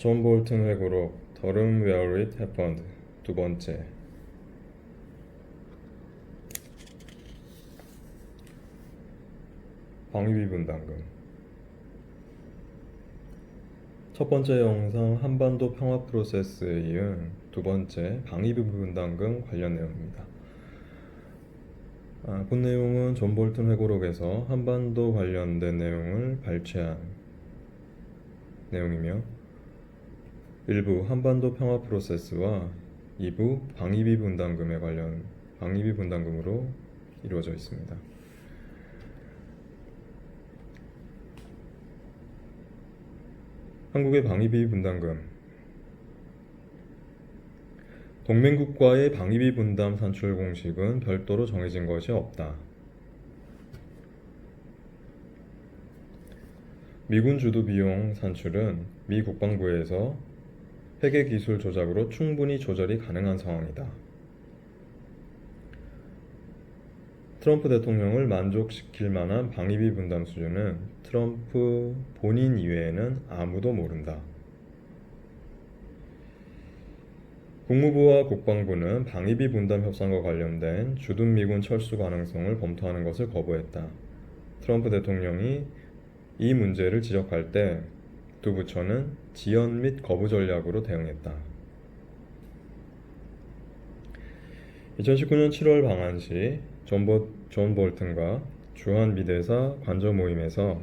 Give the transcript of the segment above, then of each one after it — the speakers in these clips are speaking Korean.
존 볼튼 회고록 더름 잇 해펀드 두 번째 방위비 분담금 첫 번째 영상 한반도 평화 프로세스에 이은 두 번째 방위비 분담금 관련 내용입니다. 아, 본 내용은 존 볼튼 회고록에서 한반도 관련된 내용을 발췌한 내용이며 일부 한반도 평화 프로세스와 2부 방위비 분담금에 관련 방위비 분담금으로 이루어져 있습니다. 한국의 방위비 분담금 동맹국과의 방위비 분담 산출 공식은 별도로 정해진 것이 없다. 미군 주도 비용 산출은 미 국방부에서 회계 기술 조작으로 충분히 조절이 가능한 상황이다. 트럼프 대통령을 만족시킬 만한 방위비 분담 수준은 트럼프 본인 이외에는 아무도 모른다. 국무부와 국방부는 방위비 분담 협상과 관련된 주둔 미군 철수 가능성을 검토하는 것을 거부했다. 트럼프 대통령이 이 문제를 지적할 때 두 부처는 지연 및 거부 전략으로 대응했다. 2019년 7월 방한 시 존, 보, 존 볼튼과 주한 미대사 관저 모임에서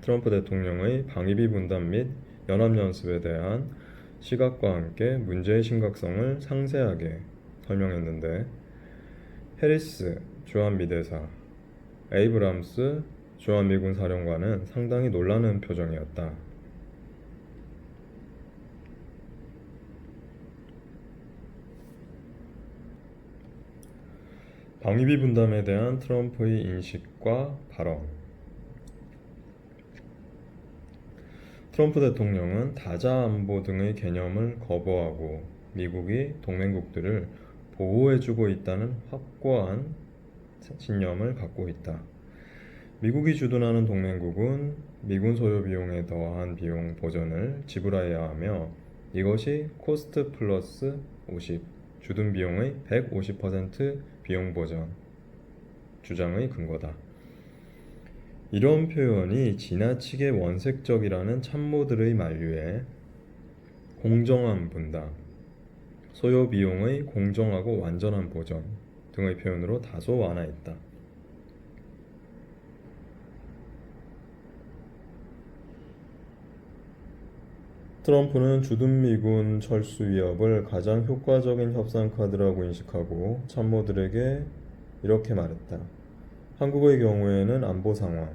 트럼프 대통령의 방위비 분담 및 연합연습에 대한 시각과 함께 문제의 심각성을 상세하게 설명했는데 해리스 주한 미대사, 에이브람스 주한미군 사령관은 상당히 놀라는 표정이었다. 방위비 분담에 대한 트럼프의 인식과 발언. 트럼프 대통령은 다자 안보 등의 개념을 거부하고 미국이 동맹국들을 보호해주고 있다는 확고한 신념을 갖고 있다. 미국이 주둔하는 동맹국은 미군 소요 비용에 더한 비용 보전을 지불해야 하며 이것이 코스트 플러스 50, 주둔 비용의 150% 비용 보전 주장의 근거다. 이런 표현이 지나치게 원색적이라는 참모들의 만류에 공정한 분담, 소요 비용의 공정하고 완전한 보전 등의 표현으로 다소 완화했다. 트럼프는 주둔 미군 철수 위협을 가장 효과적인 협상 카드라고 인식하고 참모들에게 이렇게 말했다. 한국의 경우에는 안보 상황,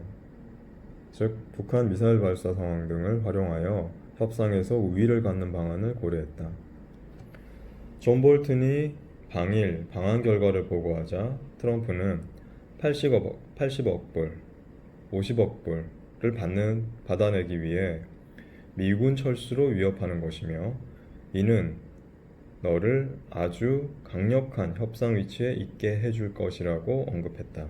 즉 북한 미사일 발사 상황 등을 활용하여 협상에서 우위를 갖는 방안을 고려했다. 존 볼튼이 방일 방한 결과를 보고하자 트럼프는 80억, 80억 불, 50억 불을 받는 받아내기 위해 미군 철수로 위협하는 것이며 이는 너를 아주 강력한 협상 위치에 있게 해줄 것이라고 언급했다.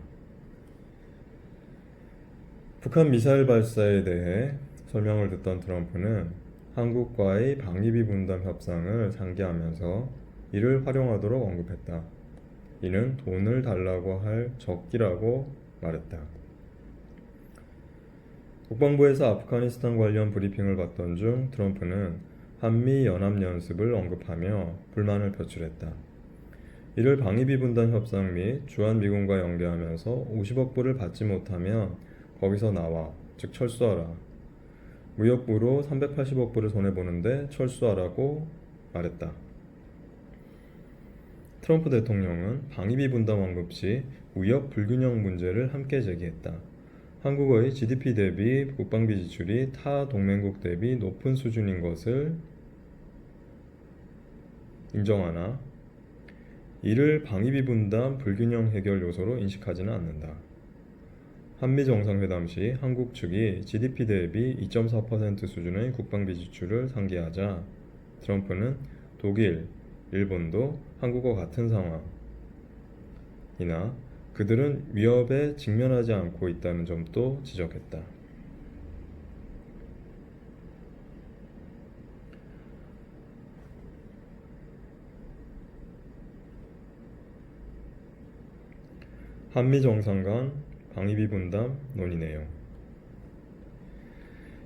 북한 미사일 발사에 대해 설명을 듣던 트럼프는 한국과의 방위비 분담 협상을 상기하면서 이를 활용하도록 언급했다. 이는 돈을 달라고 할 적기라고 말했다. 국방부에서 아프가니스탄 관련 브리핑을 받던 중 트럼프는 한미 연합 연습을 언급하며 불만을 표출했다. 이를 방위비 분담 협상 및 주한 미군과 연계하면서 50억 불을 받지 못하면 거기서 나와, 즉 철수하라. 무역부로 380억 불을 손해보는데 철수하라고 말했다. 트럼프 대통령은 방위비 분담 언급 시 무역 불균형 문제를 함께 제기했다. 한국의 GDP 대비 국방비 지출이 타 동맹국 대비 높은 수준인 것을 인정하나 이를 방위비 분담 불균형 해결 요소로 인식하지는 않는다. 한미 정상회담 시 한국 측이 GDP 대비 2.4% 수준의 국방비 지출을 상기하자 트럼프는 독일, 일본도 한국과 같은 상황이나 그들은 위협에 직면하지 않고 있다는 점도 지적했다. 한미 정상 간 방위비 분담 논의 내용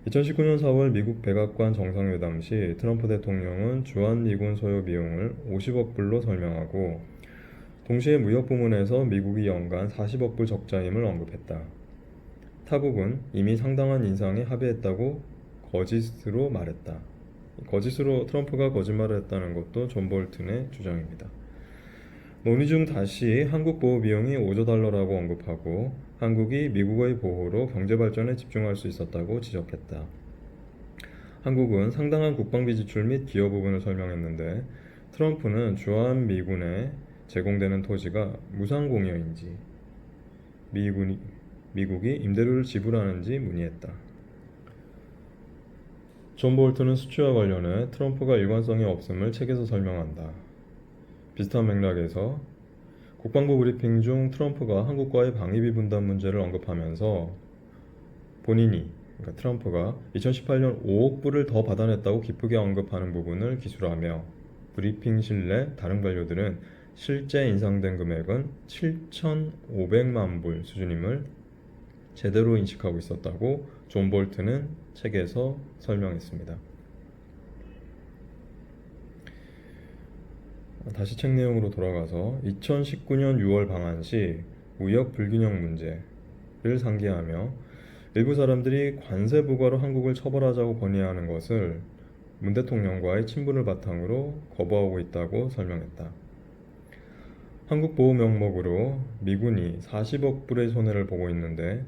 2019년 4월 미국 백악관 정상회담 시 트럼프 대통령은 주한 미군 소요 비용을 50억 불로 설명하고 동시에 무역 부문에서 미국이 연간 40억 불 적자임을 언급했다. 타국은 이미 상당한 인상에 합의했다고 거짓으로 말했다. 거짓으로 트럼프가 거짓말을 했다는 것도 존 볼튼의 주장입니다. 논의 중 다시 한국 보호 비용이 5조 달러라고 언급하고 한국이 미국의 보호로 경제 발전에 집중할 수 있었다고 지적했다. 한국은 상당한 국방비 지출 및 기여 부분을 설명했는데 트럼프는 주한 미군에 제공되는 토지가 무상 공여인지 미군이, 미국이 임대료를 지불하는지 문의했다. 존 볼튼은 수치와 관련해 트럼프가 일관성이 없음을 책에서 설명한다. 비슷한 맥락에서 국방부 브리핑 중 트럼프가 한국과의 방위비 분담 문제를 언급하면서 본인이 그러니까 트럼프가 2018년 5억 불을 더 받아냈다고 기쁘게 언급하는 부분을 기술하며 브리핑실 내 다른 관료들은 실제 인상된 금액은 7,500만 불 수준임을 제대로 인식하고 있었다고 존 볼튼은 책에서 설명했습니다. 다시 책 내용으로 돌아가서 2019년 6월 방한 시 무역 불균형 문제를 상기하며 일부 사람들이 관세 부과로 한국을 처벌하자고 건의하는 것을 문 대통령과의 친분을 바탕으로 거부하고 있다고 설명했다. 한국 보호 명목으로 미군이 40억 불의 손해를 보고 있는데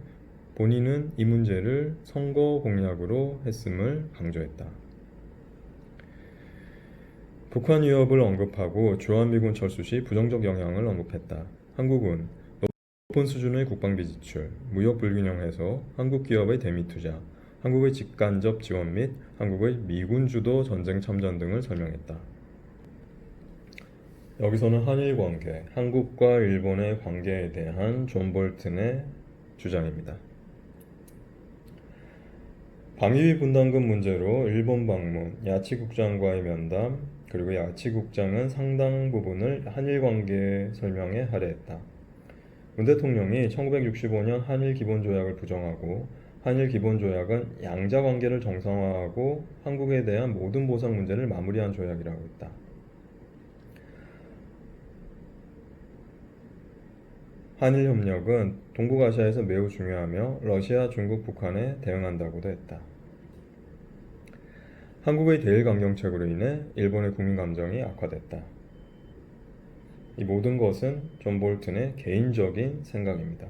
본인은 이 문제를 선거 공약으로 했음을 강조했다. 북한 위협을 언급하고 주한미군 철수 시 부정적 영향을 언급했다. 한국은 높은 수준의 국방비 지출, 무역 불균형 해소, 한국 기업의 대미 투자, 한국의 직간접 지원 및 한국의 미군 주도 전쟁 참전 등을 설명했다. 여기서는 한일 관계, 한국과 일본의 관계에 대한 존 볼튼의 주장입니다. 방위비 분담금 문제로 일본 방문, 야치국장과의 면담, 그리고 야치국장은 상당 부분을 한일 관계 설명에 할애했다. 문 대통령이 1965년 한일 기본조약을 부정하고 한일 기본조약은 양자 관계를 정상화하고 한국에 대한 모든 보상 문제를 마무리한 조약이라고 했다. 한일 협력은 동북아시아에서 매우 중요하며 러시아, 중국, 북한에 대응한다고도 했다. 한국의 대일 강경책으로 인해 일본의 국민 감정이 악화됐다. 이 모든 것은 존 볼튼의 개인적인 생각입니다.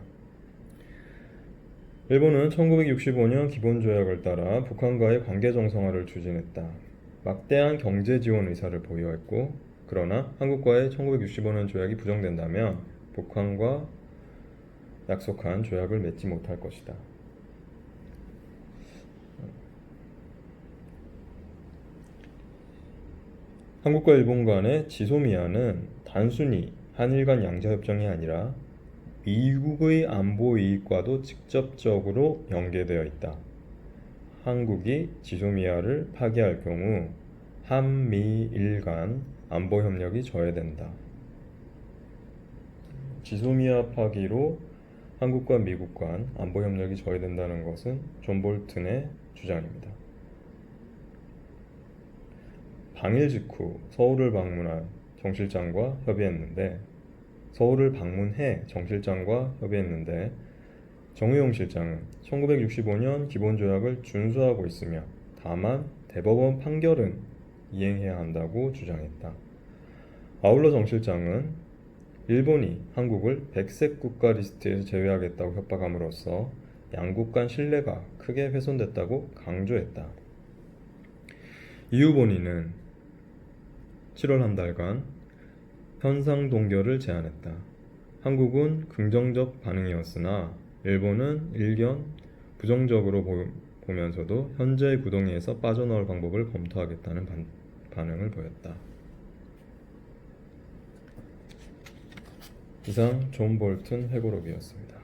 일본은 1965년 기본조약을 따라 북한과의 관계 정상화를 추진했다. 막대한 경제 지원 의사를 보유했고, 그러나 한국과의 1965년 조약이 부정된다면 북한과 약속한 조약을 맺지 못할 것이다. 한국과 일본 간의 지소미아는 단순히 한일 간 양자협정이 아니라 미국의 안보 이익과도 직접적으로 연계되어 있다. 한국이 지소미아를 파기할 경우 한미일 간 안보 협력이 저해된다. 지소미아 파기로 한국과 미국 간 안보 협력이 저해된다는 것은 존 볼튼의 주장입니다. 당일 직후 서울을 방문한 정 실장과 협의했는데 서울을 방문해 정 실장과 협의했는데 정의용 실장은 1965년 기본조약을 준수하고 있으며 다만 대법원 판결은 이행해야 한다고 주장했다. 아울러 정 실장은 일본이 한국을 백색 국가 리스트에서 제외하겠다고 협박함으로써 양국 간 신뢰가 크게 훼손됐다고 강조했다. 이후 본인은 7월 한 달간 현상 동결을 제안했다. 한국은 긍정적 반응이었으나 일본은 일견 부정적으로 보, 보면서도 현재의 구동리에서 빠져나올 방법을 검토하겠다는 반, 반응을 보였다. 이상 존 볼튼 회고록이었습니다.